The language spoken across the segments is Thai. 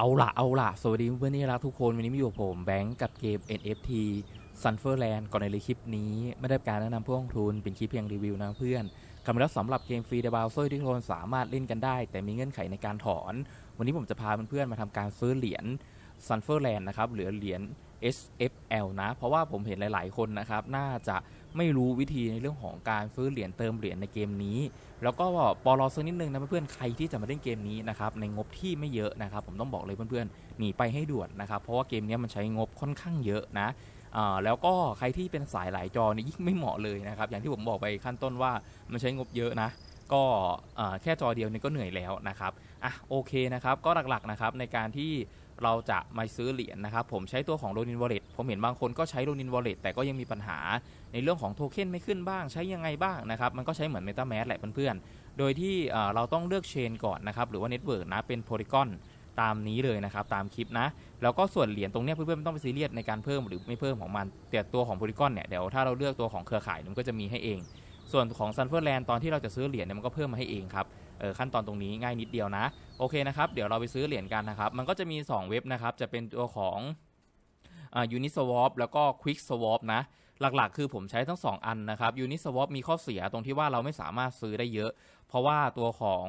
เอาละเอาละสวัสดีเพื่อนที่รักทุกคน วันนี้มาอยู่กับผมแบงก์กับเกม NFT Sunferland ก่อนในคลิปนี้ ไม่ได้เป็นการแนะนำผู้ลงทุนเป็นคลิปเพียงรีวิวนะเพื่อนคำแล้วสำหรับเกมฟรีเดบ w เซอร์ที่ทุกคนสามารถเล่นกันได้ แต่มีเงื่อนไขในการถอน วันนี้ผมจะพาเพื่อนๆมาทำการซื้อเหรียญ Sunferland นะครับหรือเหรียญ SFL นะ เพราะว่าผมเห็นหลาย ๆ คนนะครับ น่าจะ ไม่รู้วิธีในเรื่องของการซื้อเหรียญเติมเหรียญในเกมนี้ แล้วก็ปอลอสักนิดนึงนะเพื่อนๆใครที่จะมาเล่นเกมนี้นะครับในงบที่ไม่เยอะนะครับผมต้องบอกเลยเพื่อนๆหนีไปให้ด่วนนะครับเพราะว่าเกมนี้มันใช้งบค่อนข้างเยอะนะแล้วก็ใครที่เป็นสายหลายจอนี่ยิ่งไม่เหมาะเลยนะครับอย่างที่ผมบอกไปขั้นต้นว่ามันใช้งบเยอะนะก็แค่จอเดียวนี่ก็เหนื่อยแล้วนะครับ อะโอเคนะครับก็หลักๆนะครับในการที่เราจะมาซื้อเหรียญนะครับผมใช้ตัวของโ o นินวอลเล็ตผมเห็นบางคนก็ใช้โ o นินวอลเล็ตแต่ก็ยังมีปัญหาในเรื่องของโทเค็นไม่ขึ้นบ้างใช้ยังไงบ้างนะครับมันก็ใช้เหมือน Meta m a s แหละเพื่อนๆ โดยที่เราต้องเลือกเชนก่อนนะครับหรือว่าเน็ตเวิร์กนะเป็นโพลีกอนตามนี้เลยนะครับตามคลิปนะ แล้วก็ส่วนเหรียญตรงนี้เพื่อนๆไม่ต้องไปซีเรียสในการเพิ่มหรือไม่เพิ่มของมันแต่ตัวของโพลีกอนเนี่ยเดี๋ยวถ้าเราเลือกตัวของเครือข่ายมันก็จะมีให้เอง ส่วนของซันเฟอร์แลนด์ตอนที่เราจะซื้อเหรียญเนี่ยมันก็เพิ่มมาให้เองครับ เออขั้นตอนตรงนี้ง่ายนิดเดียวนะ โอเคนะครับ เดี๋ยวเราไปซื้อเหรียญกันนะครับ มันก็จะมี 2 เว็บนะครับ จะเป็นตัวของอ่า Uniswap แล้วก็ Quick Swap นะหลักๆ คือผมใช้ทั้ง 2 อันนะครับ Uniswap มีข้อเสียตรงที่ว่าเราไม่สามารถซื้อได้เยอะ เพราะว่าตัวของ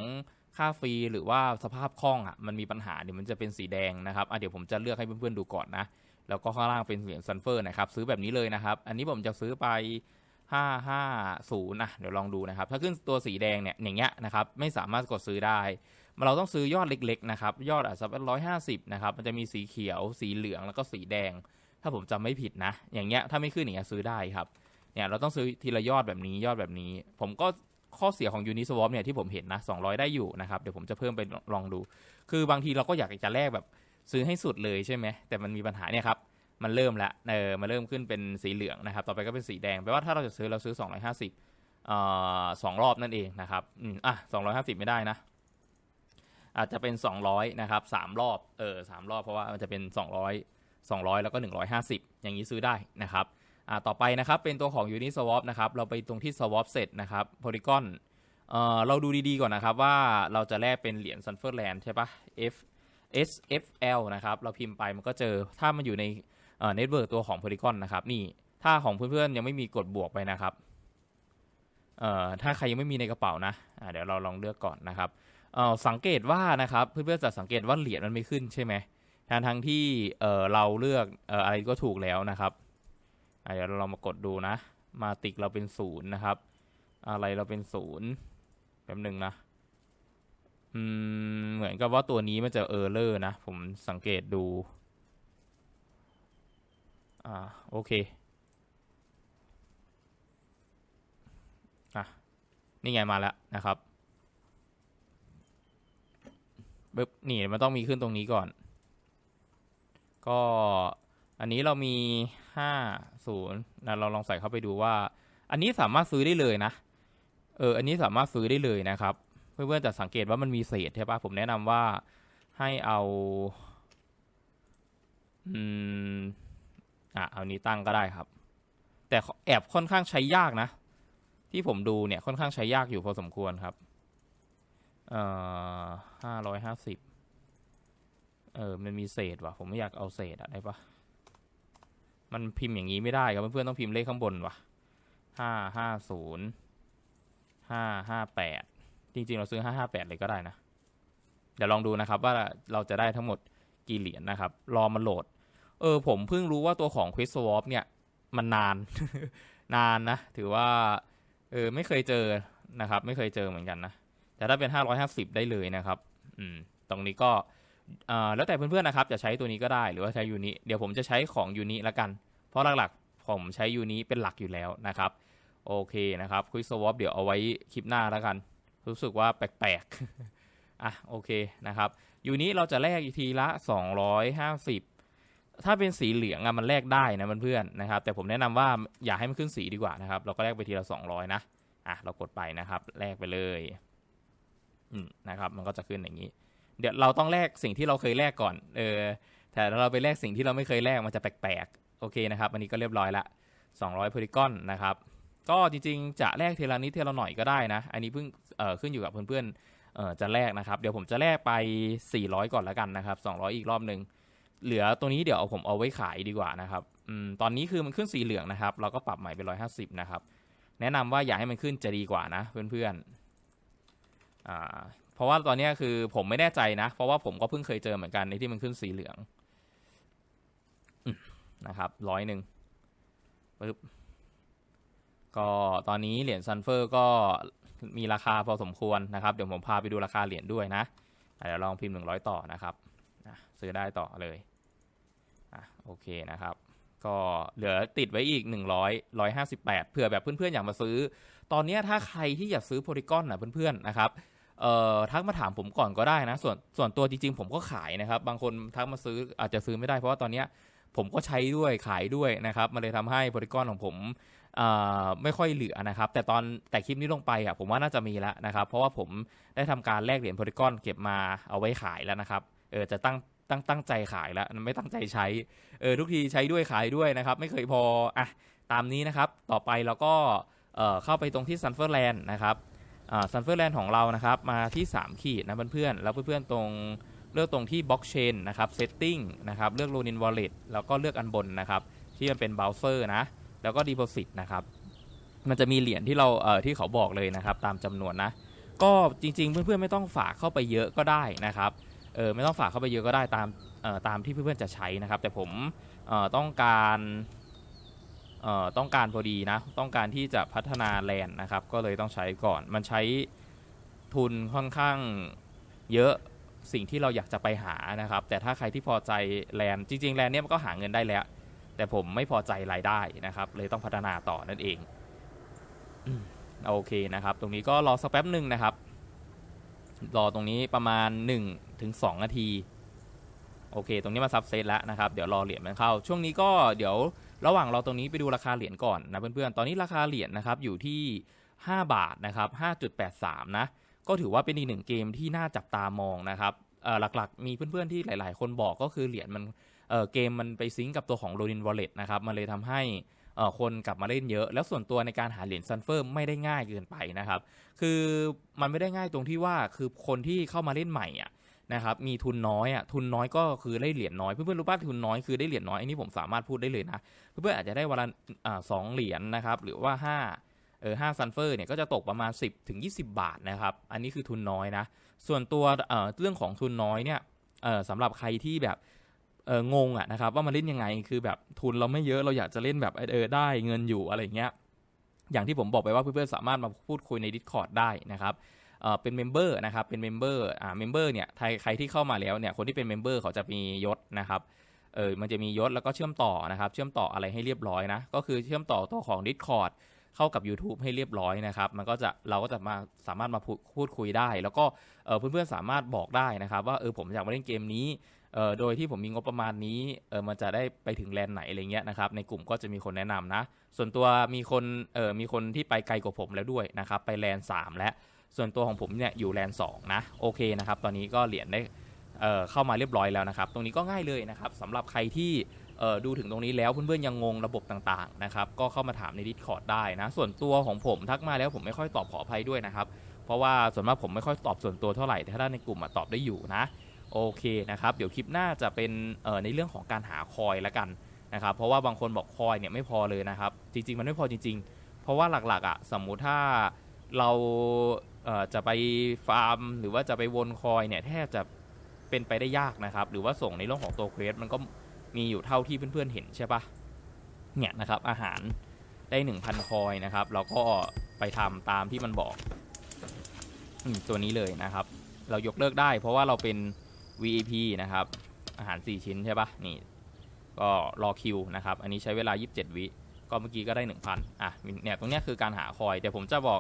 ค่าฟรีหรือว่าสภาพคล่องอะมันมีปัญหาเดี๋ยวมันจะเป็นสีแดงนะครับอะเดี๋ยวผมจะเลือกให้เพื่อนๆดูก่อนนะแล้วก็ข้างล่างเป็นเหรียญซันเฟอร์นะครับซื้อแบบนี้เลยนะครับ อันนี้ผมจะซื้อไป 550นะเดี๋ยวลองดูนะครับ ถ้าขึ้นตัวสีแดงเนี่ยอย่างเงี้ยนะครับไม่สามารถกดซื้อได้ เราต้องซื้อยอดเล็กๆนะครับยอดอาจจะเป็นร้อยห้าสิบนะครับมันจะมีสีเขียว สีเหลืองแล้วก็สีแดง ถ้าผมจำไม่ผิดนะ อย่างเงี้ยถ้าไม่ขึ้นอย่างเงี้ยซื้อได้ครับเนี่ยเราต้องซื้อทีละยอดแบบนี้ยอดแบบนี้ ผมก็ข้อเสียของ Uniswap เนี่ยที่ผมเห็นนะ200 ได้อยู่นะครับเดี๋ยวผมจะเพิ่มไปลองดู คือบางทีเราก็อยากจะแลกแบบซื้อให้สุดเลยใช่ไหมแต่มันมีปัญหาเนี่ยครับ มันเริ่มละเออมันเริ่มขึ้นเป็นสีเหลืองนะครับ ต่อไปก็เป็นสีแดงแปลว่าถ้าเราจะซื้อเราซื้อ 250เอ่อสองรอบนั่นเองนะครับอืมอะ250 ไม่ได้นะ อาจจะเป็น 200 นะครับ 3 รอบเออสามรอบเพราะว่ามันจะเป็น 200 200 แล้วก็ 150 อย่างนี้ซื้อได้นะครับอ่าต่อไปนะครับเป็นตัวของ Uniswap นะครับเราไปตรงที่ swap เสร็จนะครับ Polygon เอ่อเราดูดีๆก่อนนะครับว่าเราจะแลกเป็นเหรียญ Sunferland ใช่ปะ F SFL นะครับ เราพิมพ์ไปมันก็เจอถ้ามันอยู่ใน เอ่อ network ตัวของ Polygon นะครับนี่ถ้าของเพื่อนๆยังไม่มีกดบวกไปนะครับเอ่อถ้าใครยังไม่มีในกระเป๋านะอ่าเดี๋ยวเราลองเลือกก่อนนะครับเอ่อสังเกตว่านะครับเพื่อนๆจะสังเกตว่าเหรียญมันไม่ขึ้นใช่ไหมทั้งทั้งที่เอ่อเราเลือกเอ่ออะไรก็ถูกแล้วนะครับเดี๋ยวเราลองมากดดูนะ มาติกเราเป็นศูนย์นะครับ อะไรเราเป็นศูนย์แป๊บหนึ่งนะอืมเหมือนกับว่าตัวนี้มันจะเออร์เลอร์นะ ผมสังเกตดู อ่า โอเค อะ นี่ไงมาแล้วนะครับปึ๊บนี่มันต้องมีขึ้นตรงนี้ก่อน ก็อันนี้เรามีห้าศูนย์นะเราลองใส่เข้าไปดูว่า อันนี้สามารถซื้อได้เลยนะ เออ อันนี้สามารถซื้อได้เลยนะครับ เพื่อนๆจะสังเกตว่ามันมีเศษใช่ปะผมแนะนำว่าให้เอา อืม อะเอานี้ตั้งก็ได้ครับ แต่แอบค่อนข้างใช้ยากนะ ที่ผมดูเนี่ยค่อนข้างใช้ยากอยู่พอสมควรครับ เอ่อห้าร้อยห้าสิบเออมันมีเศษว่ะ ผมไม่อยากเอาเศษอะได้ปะมันพิมพ์อย่างนี้ไม่ได้ครับเพื่อนๆต้องพิมพ์เลขข้างบนว่ะห้าห้าศูนย์ห้าห้าแปดจริงๆ เราซื้อห้าห้าแปดเลยก็ได้นะ เดี๋ยวลองดูนะครับว่าเราจะได้ทั้งหมดกี่เหรียญนะครับ รอมันโหลด เออผมเพิ่งรู้ว่าตัวของ Quick Swap เนี่ย มันนาน นานนะ ถือว่า เออไม่เคยเจอนะครับ ไม่เคยเจอเหมือนกันนะ แต่ถ้าเป็น 550 ได้เลยนะครับ อืม ตรงนี้ก็อ่อแล้วแต่เพื่อนๆนะครับ จะใช้ตัวนี้ก็ได้หรือว่าใช้ยูนิเดี๋ยวผมจะใช้ของยูนิละกัน เพราะหลักๆ ผมใช้ยูนิเป็นหลักอยู่แล้วนะครับ โอเคนะครับคุยสวอปเดี๋ยวเอาไว้คลิปหน้าแล้วกัน รู้สึกว่าแปลกๆอะโอเคนะครับยูนิเราจะแลกอีกทีละ 250 ถ้าเป็นสีเหลืองอะมันแลกได้นะเพื่อนๆนะครับ แต่ผมแนะนำว่าอย่าให้มันขึ้นสีดีกว่านะครับ เราก็แลกไปทีละ 200 นะ อะเรากดไปนะครับแลกไปเลยอืมนะครับ มันก็จะขึ้นอย่างนี้ เดี๋ยวเราต้องแลกสิ่งที่เราเคยแลกก่อน เออ แต่ถ้าเราไปแลกสิ่งที่เราไม่เคยแลกมันจะแปลกๆโอเคนะครับ อันนี้ก็เรียบร้อยละ 200พลีกอนนะครับ ก็จริงๆจะแลกเทละนิดเทละหน่อยก็ได้นะ อันนี้เพิ่งเอ่อขึ้นอยู่กับเพื่อนๆเอ่อจะแลกนะครับ เดี๋ยวผมจะแลกไป 400 ก่อนแล้วกันนะครับ 200 อีกรอบหนึ่ง เหลือตัวนี้เดี๋ยวเอาผมเอาไว้ขายดีกว่านะครับอืมตอนนี้คือมันขึ้นสีเหลืองนะครับ เราก็ปรับใหม่เป็น150นะครับ แนะนำว่าอย่าให้มันขึ้นจะดีกว่านะเพื่อนๆอ่าเพราะว่าตอนนี้คือผมไม่แน่ใจนะ เพราะว่าผมก็เพิ่งเคยเจอเหมือนกันในที่มันขึ้นสีเหลืองอนะครับร้อยหนึ่งปึ๊บก็ตอนนี้เหรียญซันเฟอร์ก็มีราคาพอสมควรนะครับ เดี๋ยวผมพาไปดูราคาเหรียญด้วยนะเดี๋ยวลองพิมพ์หนึ่งร้อยต่อนะครับซื้อได้ต่อเลย โอเคนะครับ ก็เหลือติดไว้อีก 100 158 เผื่อแบบเพื่อนๆ อยากมาซื้อ ตอนนี้ถ้าใครที่อยากซื้อโพลีกอนนะเพื่อนๆนะครับเอ่อทักมาถามผมก่อนก็ได้นะ ส่วนส่วนตัวจริงๆ ผมก็ขายนะครับ บางคนทักมาซื้ออาจจะซื้อไม่ได้เพราะว่าตอนนี้ผมก็ใช้ด้วยขายด้วยนะครับมันเลยทำให้โพลีกอนของผมไม่ค่อยเหลือนะครับ แต่ตอนแต่คลิปนี้ลงไปอะผมว่าน่าจะมีแล้วนะครับ เพราะว่าผมได้ทำการแลกเหรียญโพลีกอนเก็บมาเอาไว้ขายแล้วนะครับเออจะตั้ง ตั้งตั้งใจขายแล้วไม่ตั้งใจใช้เออทุกทีใช้ด้วยขายด้วยนะครับ ไม่เคยพออะตามนี้นะครับ ต่อไปเราก็เออเข้าไปตรงที่ซันเฟอร์แลนด์นะครับซันเฟอร์แลนด์ของเรานะครับ มาที่ 3 ขีดนะเพื่อนๆแล้วเพื่อนๆตรงเลือกตรงที่บล็อกเชนนะครับเซตติ้งนะครับเลือก r o n i n Wallet แล้วก็เลือกอันบนนะครับ ที่มันเป็นเบราว์เซอร์นะ แล้วก็ Deposit นะครับมันจะมีเหรียญที่เราเอ่อที่เขาบอกเลยนะครับ ตามจำนวนนะ ก็จริง ๆ เพื่อนๆไม่ต้องฝากเข้าไปเยอะก็ได้นะครับ เออไม่ต้องฝากเข้าไปเยอะก็ได้ตามเอ่อตามที่เพื่อนๆจะใช้นะครับ แต่ผมเอ่อต้องการเอ่อต้องการพอดีนะ ต้องการที่จะพัฒนาแลนนะครับ ก็เลยต้องใช้ก่อน มันใช้ทุนค่อนข้างเยอะสิ่งที่เราอยากจะไปหานะครับ แต่ถ้าใครที่พอใจแลนจริงๆแลนเนี้ยมันก็หาเงินได้แล้ว แต่ผมไม่พอใจรายได้นะครับ เลยต้องพัฒนาต่อนั่นเองโอเคนะครับ ตรงนี้ก็รอสักแป๊บหนึ่งนะครับ รอตรงนี้ประมาณ1ถึง2นาที โอเค ตรงนี้มาซับเซตแล้วนะครับ เดี๋ยวรอเหรียญมันเข้า ช่วงนี้ก็เดี๋ยวระหว่างรอตรงนี้ไปดูราคาเหรียญก่อนนะเพื่อนๆ ตอนนี้ราคาเหรียญนะครับอยู่ที่ 5 บาทนะครับ 5.83 นะ ก็ถือว่าเป็นอีกหนึ่งเกมที่น่าจับตามองนะครับหลักๆ มีเพื่อนๆ ที่หลาย ๆ คนบอกก็คือเหรียญมันเเกมมันไปซิงกับตัวของ r o n i n Wallet นะครับ มันเลยทำให้ คนกลับมาเล่นเยอะ แล้วส่วนตัวในการหาเหรียญซันเฟอร์มไม่ได้ง่ายเกินไปนะครับ คือมันไม่ได้ง่ายตรงที่ว่าคือคนที่เข้ามาเล่นใหม่อะนะครับมีทุนน้อยอะทุนน้อยก็คือได้เหรียญน้อยเพื่อนๆรู้ป่ะทุนน้อยคือได้เหรียญน้อยอันนี้ผมสามารถพูดได้เลยนะเพื่อนๆอาจจะได้วันละสองเหรียญนะครับหรือว่าห้าเออห้าซันเฟอร์เนี่ยก็จะตกประมาณ 10ถึง20 บาทนะครับอันนี้คือทุนน้อยนะ ส่วนตัวเอ่อเรื่องของทุนน้อยเนี่ยเออสำหรับใครที่แบบ เอองงอะนะครับว่ามันเล่นยังไงคือแบบทุนเราไม่เยอะเราอยากจะเล่นแบบเออได้เงินอยู่อะไรเงี้ยอย่างที่ผมบอกไปว่าเพื่อนๆสามารถมาพูดคุยใน Discord ได้นะครับเป็นเมมเบอร์นะครับเป็นเมมเบอร์อ่าเมมเบอร์เนี่ยใครใครที่เข้ามาแล้วเนี่ยคนที่เป็นเมมเบอร์เขาจะมียศนะครับเออมันจะมียศแล้วก็เชื่อมต่อนะครับ เชื่อมต่ออะไรให้เรียบร้อยนะ ก็คือเชื่อมต่อตัวของ Discord เข้ากับ YouTube ให้เรียบร้อยนะครับ มันก็จะเราก็จะมาสามารถมาพูดพูดคุยได้ แล้วก็เพื่อนๆสามารถบอกได้นะครับ ว่าเออผมอยากมาเล่นเกมนี้ เออโดยที่ผมมีงบประมาณนี้เออมันจะได้ไปถึงแลนไหนอะไรเงี้ยนะครับในกลุ่มก็จะมีคนแนะนำนะ ส่วนตัวมีคนเออมีคนที่ไปไกลกว่าผมแล้วด้วยนะครับไปแลนสามแล้วส่วนตัวของผมเนี่ยอยู่แลนด์สนะโอเคนะครับตอนนี้ก็เหรียญได้เอ่อเข้ามาเรียบร้อยแล้วนะครับ ตรงนี้ก็ง่ายเลยนะครับสำหรับใครที่เอ่อดูถึงตรงนี้แล้วเพื่อนๆยังงงระบบต่างๆนะครับก็เข้ามาถามใน Discord ได้นะ ส่วนตัวของผมทักมาแล้วผมไม่ค่อยตอบขออภัยด้วยนะครับเพราะว่าส่วนมากผมไม่ค่อยตอบส่วนตัวเท่าไหร่แต่ถ้าในกลุ่มอะตอบได้อยู่นะ โอเคนะครับเดี๋ยวคลิปหน้าจะเป็นในเรื่องของการหาคอยละกันนะครับเพราะว่าบางคนบอกคอยเนี่ยไม่พอเลยนะครับจริง ๆ มันไม่พอจริง ๆ เพราะว่าหลักๆอะสมมุติถ้าเราเจะไปฟาร์ม หรือว่าจะไปวนคอยเนี่ยแทบจะเป็นไปได้ยากนะครับ หรือว่าส่งในเรื่องของตัวเควสมันก็มีอยู่เท่าที่เพื่อนๆเห็นใช่ปะเนี่ยนะครับอาหารได้ 1,000 คอยนะครับเราก็ไปทำตามที่มันบอกตัวนี้เลยนะครับ เรายกเลิกได้เพราะว่าเราเป็น VAP นะครับ อาหาร 4 ชิ้นใช่ปะนี่ ก็รอคิวนะครับ อันนี้ใช้เวลา 27 วิก็เมื่อกี้ก็ได้ 1,000อะเนี่ยตรงนี้คือการหาคอยแต่ผมจะบอก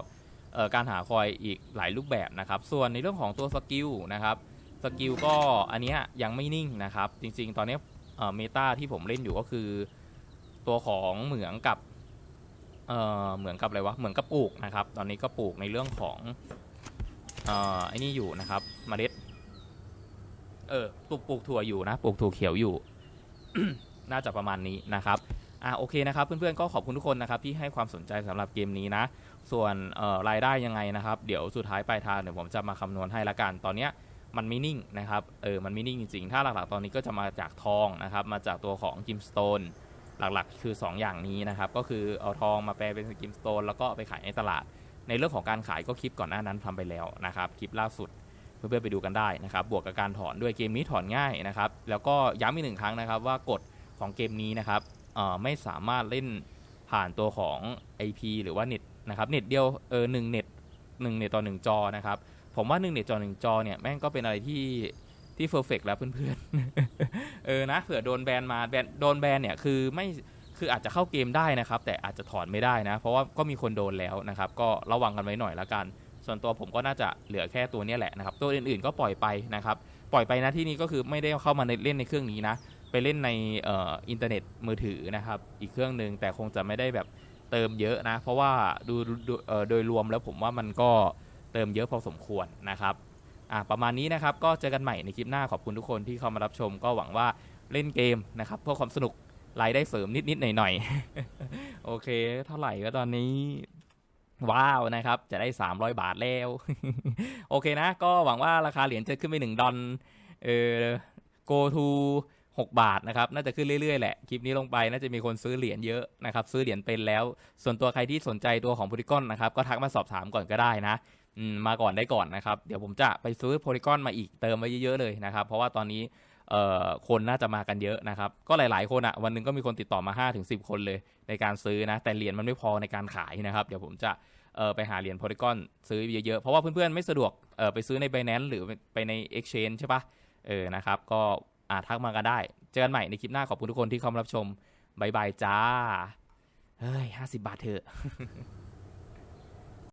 ออการหาคอยอีกหลายรูปแบบนะครับ ส่วนในเรื่องของตัวสกิลนะครับสกิลก็อันนี้ยังไม่นิ่งนะครับ จริงๆ ตอนนี้เมตาที่ผมเล่นอยู่ก็คือ ตัวของเหมืองกับเเหมือนกับอะไรวะเหมือนกับปลูกนะครับ ตอนนี้ก็ปลูกในเรื่องของออไอ้นี่อยู่นะครับเมล็ด เออปลูกปลูกถั่วอยู่นะปลูกถั่วเขียวอยู่ น่าจะประมาณนี้นะครับอะโอเคนะครับ เพื่อนๆก็ขอบคุณทุกคนนะครับที่ให้ความสนใจสำหรับเกมนี้นะ ส่วนเอ่อรายได้ยังไงนะครับ เดี๋ยวสุดท้ายปลายทางเดี๋ยวผมจะมาคำนวณให้ละกันตอนเนี้ยมันไม่นิ่งนะครับเออมันไม่นิ่งจริงๆ ถ้าหลักๆตอนนี้ก็จะมาจากทองนะครับ มาจากตัวของกิมสโตนหลักๆ คือ 2 อย่างนี้นะครับ ก็คือเอาทองมาแปลเป็นกิมสโตนแล้วก็ไปขายในตลาด ในเรื่องของการขายก็คลิปก่อนหน้านั้นทำไปแล้วนะครับ คลิปล่าสุด เพื่อนๆไปดูกันได้นะครับ บวกกับการถอนด้วยเกมนี้ถอนง่ายนะครับ แล้วก็ย้ำอีกหนึ่งครั้งนะครับว่ากฎของเกมนี้นะครับไม่สามารถเล่นผ่านตัวของ IP หรือว่าเน็ตนะครับเน็ตเดียวเออหนึ่งเน็ตหนึ่งเน็ตต่อหนึ่งจอนะครับ ผมว่าหนึ่งเน็ตต่อหนึ่งจอเนี่ยแม่งก็เป็นอะไรที่ที่เพอร์เฟกแล้วเพื่อนๆ เออนะเผื่อโดนแบนมาแบนโดนแบนเนี่ยคือไม่คืออาจจะเข้าเกมได้นะครับ แต่อาจจะถอนไม่ได้นะ เพราะว่าก็มีคนโดนแล้วนะครับ ก็ระวังกันไว้หน่อยละกัน ส่วนตัวผมก็น่าจะเหลือแค่ตัวนี้แหละนะครับ ตัวอื่นๆก็ปล่อยไปนะครับ ปล่อยไปนะที่นี้ก็คือไม่ได้เข้ามาเล่นในเครื่องนี้นะ ไปเล่นในออินเทอร์เน็ตมือถือนะครับ อีกเครื่องหนึ่งแต่คงจะไม่ได้แบบเติมเยอะนะ เพราะว่าดูโดยรวมแล้วผมว่ามันก็เติมเยอะพอสมควรนะครับอะประมาณนี้นะครับ ก็เจอกันใหม่ในคลิปหน้าขอบคุณทุกคนที่เข้ามารับชม ก็หวังว่าเล่นเกมนะครับเพื่อความสนุกรายได้เสริมนิดๆหน่อยๆ โอเค เท่าไหร่ก็ตอนนี้ ว้าวนะครับ จะได้ 300 บาทแล้ว โอเคนะ ก็หวังว่าราคาเหรียญจะขึ้นไป 1 ดอลเออ go to 6 บาทนะครับ น่าจะขึ้นเรื่อยๆ แหละ คลิปนี้ลงไป น่าจะมีคนซื้อเหรียญเยอะนะครับ ซื้อเหรียญเป็นแล้ว ส่วนตัวใครที่สนใจตัวของโพลิกอนนะครับ ก็ทักมาสอบถามก่อนก็ได้นะมาก่อนได้ก่อนนะครับ เดี๋ยวผมจะไปซื้อโพลิกอนมาอีกเติมไว้เยอะๆเลยนะครับ เพราะว่าตอนนี้ คนน่าจะมากันเยอะนะครับ ก็หลาย ๆ คนอะวันหนึงก็มีคนติดต่อมา5ถึง10 คนเลยในการซื้อนะ แต่เหรียญมันไม่พอในการขายนะครับ เดี๋ยวผมจะไปหาเหรียญโพลิกอนซื้อเยอะ ๆ เพราะว่าเพื่อน ๆ ไม่สะดวกไปซื้อใน Binance หรือไปใน Exchange ใช่ปะเออนะครับ ก็อาทักมากันได้ เจอกันใหม่ในคลิปหน้าขอบคุณทุกคนที่เข้ามารับชมบายบายจ้า เฮ้ย50บาทเถอะ